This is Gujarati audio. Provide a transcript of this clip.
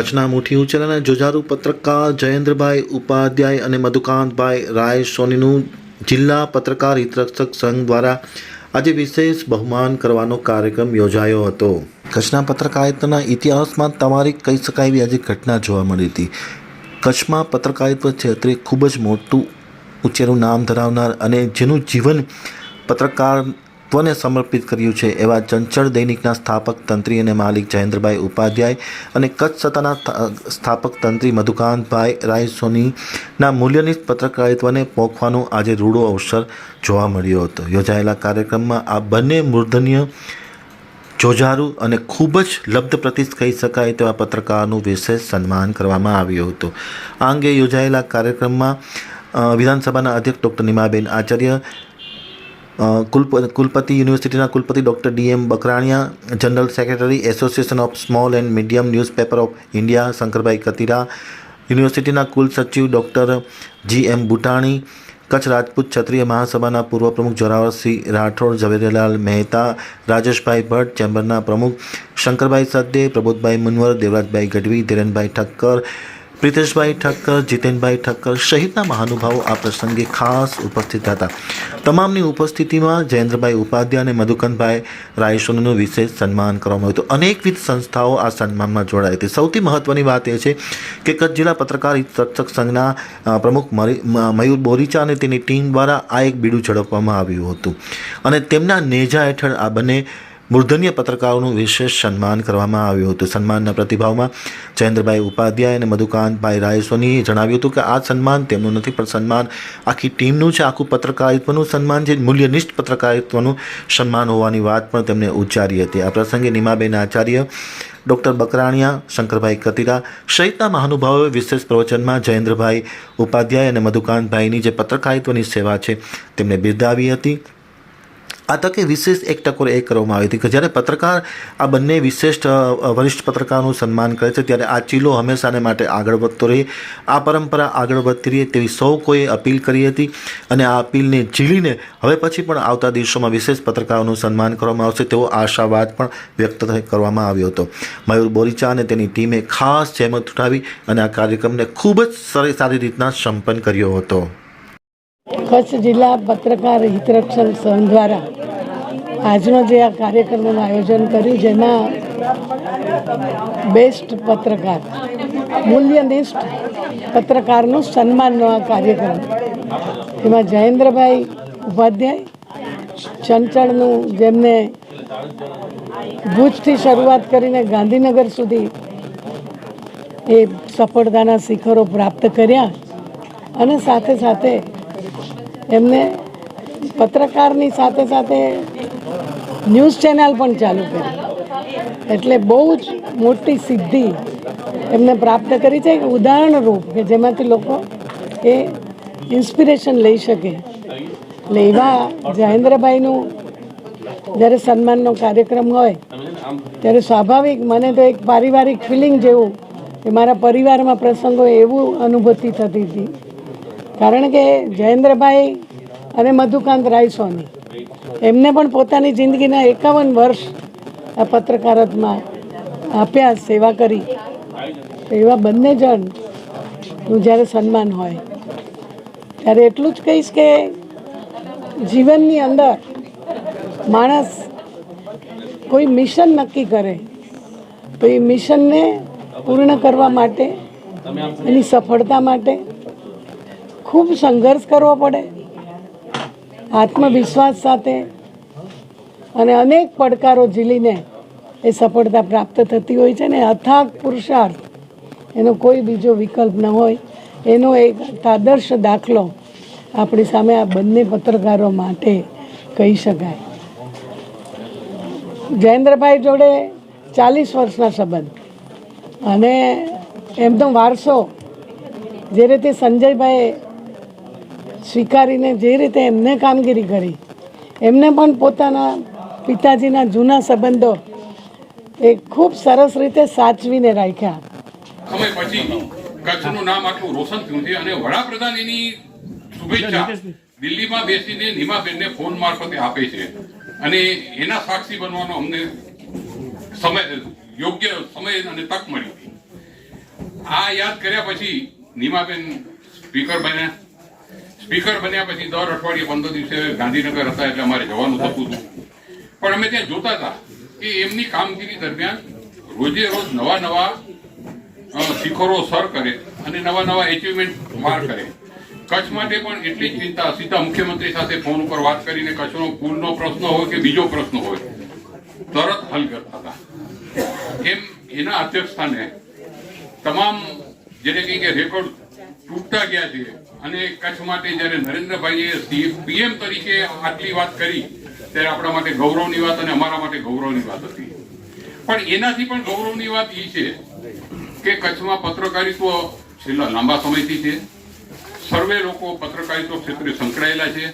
કચ્છના મુઠી ઉંચેલાના જોજારુ પત્રકાર જયેન્દ્રભાઈ ઉપાધ્યાય અને મધુકાંતભાઈ રાય સોનીનું જિલ્લા પત્રકાર હિતરક્ષક સંઘ દ્વારા આજે વિશેષ બહુમાન કરવાનો કાર્યક્રમ યોજાયો હતો. કચ્છના પત્રકારિતાના ઇતિહાસમાં તમારી કહી શકાય એવી આજે ઘટના જોવા મળી હતી. કચ્છમાં પત્રકારિત્વ ક્ષેત્રે ખૂબ જ મોટું ઉચ્ચેરું નામ ધરાવનાર અને જેનું જીવન પત્રકારત્વને સમર્પિત કર્યું છે એવા ચંચળ દૈનિકના સ્થાપક તંત્રી અને માલિક જયેન્દ્રભાઈ ઉપાધ્યાય અને કચ્છ સત્તાના સ્થા- સ્થાપક તંત્રી મધુકાંતભાઈ રાયસોનીના મૂલ્યનિષ્ઠ પત્રકારિત્વને પોખવાનો આજે રૂડો અવસર જોવા મળ્યો હતો. યોજાયેલા કાર્યક્રમમાં આ બંને મૂર્ધન્ય જોજારું અને ખૂબ જ લબ્ધ પ્રતિષ્ઠ કહી શકાય તેવા પત્રકારનું વિશેષ સન્માન કરવામાં આવ્યું હતું. આ અંગે યોજાયેલા કાર્યક્રમમાં વિધાનસભાના અધ્યક્ષ ડૉક્ટર નિમાબેન આચાર્ય કુલપ, કુલપતિ યુનિવર્સિટીના કુલપતિ doctor DM Bakraniya, general secretary association of small and medium newspaper of India Shankarbhai Katira, યુનિવર્સિટીના કુલ સચિવ doctor G M Butani Kutch Rajput Kshatriya મહાસભાના પૂર્વ પ્રમુખ જોરાવરસિંહ રાઠોડ, ઝવેરીલાલ મહેતા, રાજેશભાઈ ભટ્ટ ચેમ્બરના પ્રમુખ શંકરભાઈ સદ્દે પ્રબોધભાઈ મુનવર, દેવરાજભાઈ ગઢવી, ધીરેનભાઈ ઠક્કર, પ્રિતેશભાઈ ઠક્કર, જીતેનભાઈ ઠક્કર સહિતના મહાનુભાવો આ પ્રસંગે ખાસ ઉપસ્થિત હતા તમામની ઉપસ્થિતિમાં જયેન્દ્રભાઈ ઉપાધ્યાય અને મધુકનભાઈ રાયસોનનું વિશેષ સન્માન કરવામાં આવ્યું હતું. અનેકવિધ સંસ્થાઓ આ સન્માનમાં જોડાઈ હતી. સૌથી મહત્ત્વની વાત એ છે કે કચ્છ જિલ્લા પત્રકાર રક્ષક સંઘના પ્રમુખ મયુર બોરીચા અને તેની ટીમ દ્વારા આ એક બીડું ઝડપવામાં આવ્યું હતું. અને તેમના નેજા હેઠળ આ બંને મૂર્ધન્ય પત્રકારોનું વિશેષ સન્માન કરવામાં આવ્યું હતું. સન્માનના પ્રતિભાવમાં જયેન્દ્રભાઈ ઉપાધ્યાય અને મધુકાંતભાઈ રાયસોનીએ જણાવ્યું હતું કે આ સન્માન તેમનું નથી, પણ સન્માન આખી ટીમનું છે. આખું પત્રકારિત્વનું સન્માન છે. મૂલ્યનિષ્ઠ પત્રકારિત્વનું સન્માન હોવાની વાત પણ તેમણે ઉચ્ચારી હતી. આ પ્રસંગે નિમાબેન આચાર્ય, ડૉક્ટર બકરાણિયા, શંકરભાઈ કતિરા સહિતના મહાનુભાવોએ વિશેષ પ્રવચનમાં જયેન્દ્રભાઈ ઉપાધ્યાય અને મધુકાંતભાઈની જે પત્રકારિત્વની સેવા છે, તેમને બિરદાવી હતી. આ તકે વિશેષ એક ટકોર એ કરવામાં આવી હતી કે જ્યારે પત્રકાર આ બંને વિશિષ્ટ વરિષ્ઠ પત્રકારનું સન્માન કરે છે, ત્યારે આ ચીલો હંમેશાને માટે આગળ વધતો રહે. આ પરંપરા આગળ વધતી રહે તેવી સૌ કોઈએ અપીલ કરી હતી અને આ અપીલને ઝીલીને હવે પછી પણ આવતા દિવસોમાં વિશેષ પત્રકારોનું સન્માન કરવામાં આવશે તેવો આશાવાદ પણ વ્યક્ત કરવામાં આવ્યો હતો. મયુર બોરીચા અને તેની ટીમે ખાસ જહેમત ઉઠાવી અને આ કાર્યક્રમને ખૂબ જ સારી રીતના સંપન્ન કર્યો હતો. કચ્છ જિલ્લા પત્રકાર હિતરક્ષક સંઘ દ્વારા આજનો જે આ કાર્યક્રમનું આયોજન કર્યું જેમાં બેસ્ટ પત્રકાર, મૂલ્યનિષ્ઠ પત્રકારનું સન્માનનો આ કાર્યક્રમ. એમાં જયેન્દ્રભાઈ ઉપાધ્યાય, ચંચળનું જેમને ભુજથી શરૂઆત કરીને ગાંધીનગર સુધી એ સફળતાના શિખરો પ્રાપ્ત કર્યા અને સાથે સાથે એમને પત્રકારની સાથે સાથે ન્યૂઝ ચેનલ પણ ચાલુ કરી. એટલે બહુ જ મોટી સિદ્ધિ એમને પ્રાપ્ત કરી છે. ઉદાહરણરૂપ કે જેમાંથી લોકો એ ઇન્સ્પિરેશન લઈ શકે. એટલે એવા જયેન્દ્રભાઈનું જ્યારે સન્માનનો કાર્યક્રમ હોય, ત્યારે સ્વાભાવિક મને તો એક પારિવારિક ફિલિંગ જેવું કે મારા પરિવારમાં પ્રસંગો એવું અનુભૂતિ થતી હતી. કારણ કે જયેન્દ્રભાઈ અને મધુકાંત રાયસોની એમને પણ પોતાની જિંદગીના એકાવન વર્ષ આ પત્રકારત્વમાં આપ્યા, સેવા કરી. એવા બંને જણનું જ્યારે સન્માન હોય, ત્યારે એટલું જ કહીશ કે જીવનની અંદર માણસ કોઈ મિશન નક્કી કરે, તો એ મિશનને પૂર્ણ કરવા માટે, એની સફળતા માટે ખૂબ સંઘર્ષ કરવો પડે. આત્મવિશ્વાસ સાથે અને અનેક પડકારો ઝીલીને એ સફળતા પ્રાપ્ત થતી હોય છે ને અથાગ પુરુષાર્થ, એનો કોઈ બીજો વિકલ્પ ન હોય. એનો એક આદર્શ દાખલો આપણી સામે આ બંને પત્રકારો માટે કહી શકાય. જયેન્દ્રભાઈ જોડે ચાલીસ વર્ષના સંબંધ અને એમનો વારસો જે રીતે સંજયભાઈએ સ્વીકારીને જે રીતે એમને કામગીરી કરી, એમને પણ પોતાના પિતાજીના જૂના સંબંધો એ ખૂબ સરસ રીતે સાચવીને રાખ્યા. સમય પછી કચ્છનું નામ આટલું રોશન થયું છે અને વડાપ્રધાન એની શુભેચ્છા દિલ્હીમાં બેસીને નીમાબેનને ફોન મારફતે આપે છે. અને એના સાક્ષી બનવાનો અમને સમય યોગ્ય સમય અને તક મળી. આ યાદ કર્યા પછી નીમાબેન સ્પીકર બન્યા. સ્પીકર બન્યા પછી દર અઠવાડિયે પંદર દિવસે ગાંધીનગર હતા એટલે અમારે જવાનું થતું હતું. પણ અમે ત્યાં જોતા હતા કે એમની કામગીરી દરમિયાન રોજે રોજ નવા નવા શિખરો સર કરે અને નવા નવા એચિવમેન્ટ માર કરે. કચ્છ માટે પણ એટલી જ ચિંતા. સીધા મુખ્યમંત્રી સાથે ફોન ઉપર વાત કરીને કચ્છનો પુલનો પ્રશ્ન હોય કે બીજો પ્રશ્ન હોય, તરત હલ કરતા હતા. એમ એના અધ્યક્ષ સ્થાને તમામ જેને કહી કે રેકોર્ડ તૂટતા ગયા છે અને કચ્છ માટે જ્યારે નરેન્દ્રભાઈએ પીએમ તરીકે આટલી વાત કરી ત્યારે આપણા માટે ગૌરવની વાત અને અમારા માટે ગૌરવની વાત હતી. પણ એનાથી પણ ગૌરવની વાત એ છે કે કચ્છમાં પત્રકારિત્વ છેલ્લા લાંબા સમયથી છે. સર્વે લોકો પત્રકારિત્વ ક્ષેત્રે સંકળાયેલા છે.